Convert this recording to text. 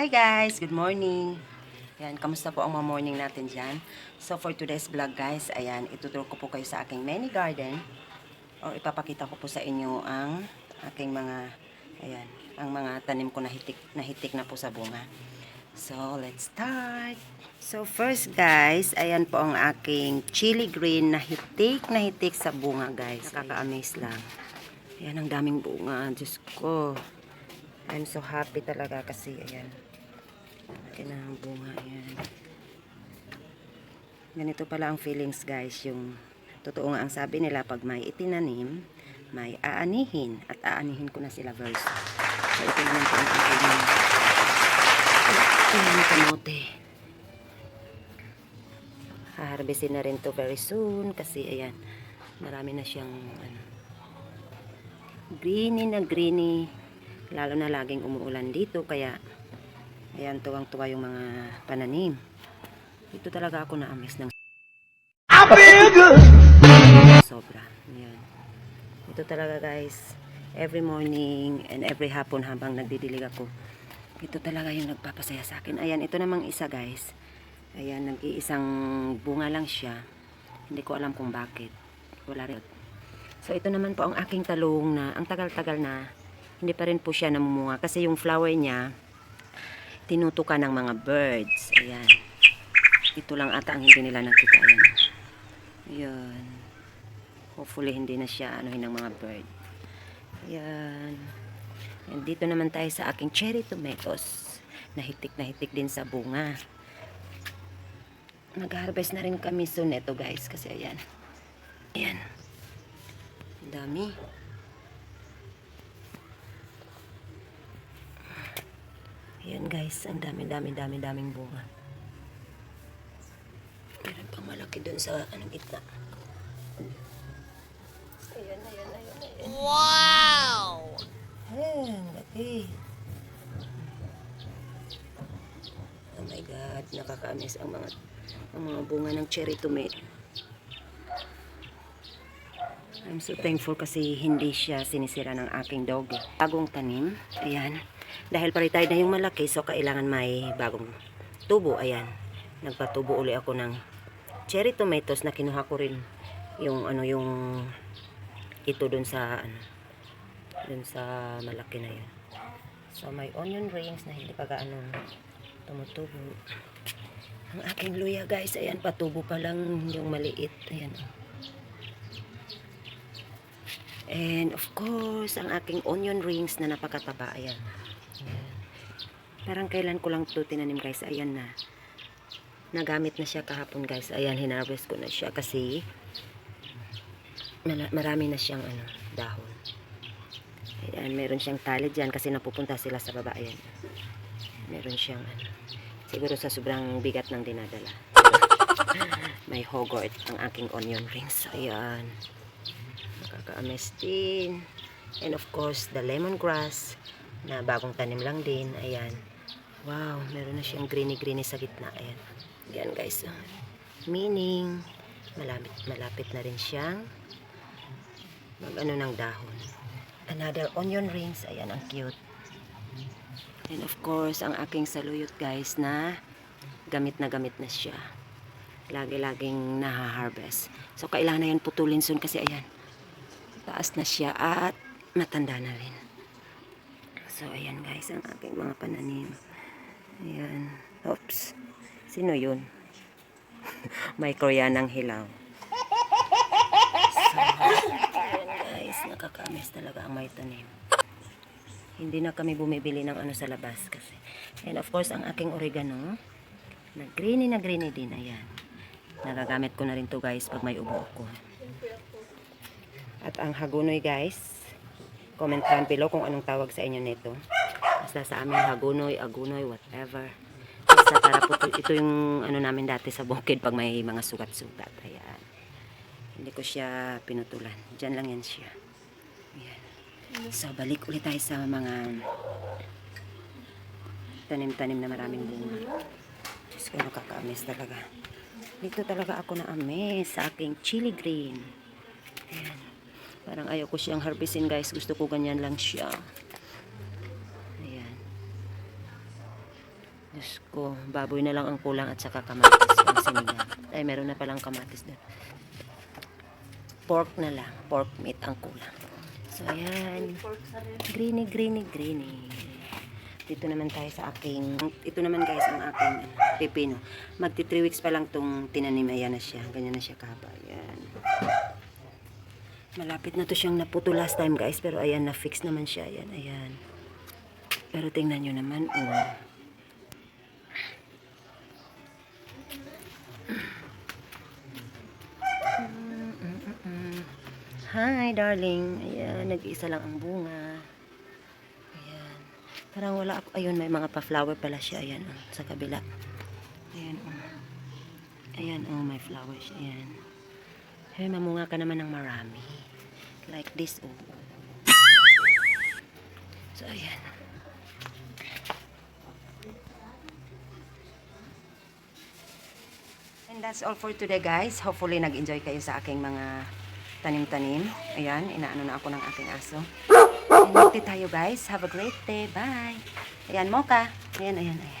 Hi guys! Good morning! Yan, kamusta po ang mga morning natin dyan? So for today's vlog guys, ayan, ituturo ko po kayo sa aking mini garden or ipapakita ko po sa inyo ang aking mga, ayan, ang mga tanim ko na hitik na, hitik na po sa bunga. So, let's start! So first guys, ayan po ang aking chili green na hitik na hitik sa bunga guys. Nakaka-amaze lang. Ayan, ang daming bunga. Diyos ko. I'm so happy talaga kasi ayan. Laki na ang bunga ayan. Ganito pala ang feelings guys. Yung totoo nga ang sabi nila pag may itinanim, may aanihin. At aanihin ko na sila verse. So ito po ang aking ayan, kamote. Haharvestin na rin to very soon kasi ayan, marami na siyang ano, greeny na greeny lalo na laging umuulan dito kaya ayan tuwang-tuwa yung mga pananim. Dito talaga ako na-amaze ng sobra. Ayan. ito talaga guys. Every morning and every hapon habang nagdidilig ako ito talaga yung nagpapasaya sa akin. Ayan ito namang isa guys. Ayan nag-iisang bunga lang siya. Hindi ko alam kung bakit. Wala rin. So ito naman po ang aking talong na ang tagal-tagal na hindi pa rin po siya namumunga. Kasi yung flower niya tinutukan ng mga birds. Ayan. Ito lang ata ang hindi nila nakita ayan. Ayan. Hopefully hindi na siya anuhin ng mga bird. Ayan. And dito naman tayo sa aking cherry tomatoes. Na hitik na hitik din sa bunga. Nag-harvest na rin kami soon ito guys. Kasi ayan. Ayan. Ang dami Ayan guys, ang dami dami dami daming bunga. Meron pang malaki dun sa ano gitna. Ayan, ayan, ayan, ayan. Wow! Ayan, laki. Oh my God, nakakaamis ang mga ang mga bunga ng cherry tomato. I'm so thankful kasi hindi siya sinisira ng aking dog. eh. Bagong tanim, ayan. Dahil paritay na yung malaki, so kailangan may bagong tubo, ayan. Nagpatubo uli ako ng cherry tomatoes na kinuha ko rin yung ano yung ito dun sa ano dun sa malaki na yun. So may onion rings na hindi pa gaano tumutubo. Ang aking luya guys, ayan patubo pa lang yung maliit. Ayan. oh. And of course, ang aking onion rings na napakataba. Ayan. Parang kailan ko lang to tinanim guys. Ayan na. Nagamit na siya kahapon guys. Ayan, hinarvest ko na siya kasi marami na siyang ano, dahon. Ayan, meron siyang tali dyan kasi napupunta sila sa baba. Ayan. Meron siyang ano. Siguro sa sobrang bigat ng dinadala. May hogort ang aking onion rings. Ayan. Nakaka-amaze din. And of course, the lemongrass na bagong tanim lang din. Ayan. Wow, meron na siyang greeny-greeny sa gitna. Ayan. Ayan guys. oh. Meaning, malapit, malapit na rin siyang mag ano ng dahon. Another onion rings. Ayan, ang cute. And of course, ang aking saluyot guys na gamit na gamit na siya. Lagi-laging naha-harvest. So, kailangan na yan putulin soon kasi ayan, taas na siya at matanda na rin. So, ayan guys, ang aking mga pananim. Ayan. Oops. Sino yun? May koreanang hilaw. So, ayan guys, nakakamiss talaga ang may tanim. Hindi na kami bumibili ng ano sa labas kasi. And of course, ang aking oregano, na greeny na greeny din, ayan. Nagagamit ko na rin to guys pag may ubo ako. At ang hagunoy guys, comment down below kung anong tawag sa inyo nito. Basta sa amin hagunoy, agunoy, whatever. Basta para po ito yung ano namin dati sa bukid pag may mga sugat-sugat. Ayan. Hindi ko siya pinutulan. Diyan lang yan siya. Ayan. So, balik ulit tayo sa mga tanim-tanim na maraming bunga. Diyos ko, nakaka-amaze talaga. Dito talaga ako na-amaze sa aking chili green. Ayan. Parang ayaw ko siyang harvestin guys. Gusto ko ganyan lang siya. Ayan. Diyos ko, baboy na lang ang kulang at saka kamatis ang sinigang. Ay, meron na palang kamatis doon. Pork na lang. Pork meat ang kulang. So, ayan. Greeny, greeny, greeny. Dito naman tayo sa aking, ito naman guys ang aking pepino. Magti 3 weeks pa lang tong tinanim. Ayan na siya. Ganyan na siya kaba. Ayan. Malapit na to siyang naputo last time guys. Pero ayan, na-fix naman siya. Ayan, ayan. Pero tingnan nyo naman, oh. Hi, darling. Ayan, nag-iisa lang ang bunga. Ayan. Parang wala ako. Ayun, may mga pa-flower pala siya. Ayan, oh, sa kabila. Ayan, oh. Ayan, oh, may flowers. Ayan. Hey, mamunga ka naman ng marami. Like this, oh. So, ayan. And that's all for today, guys. Hopefully, nag-enjoy kayo sa aking mga tanim-tanim. Ayan, inaano na ako ng aking aso. Magti tayo, guys. Have a great day. Bye. Ayan, Mocha. Ayan, ayan, ayan.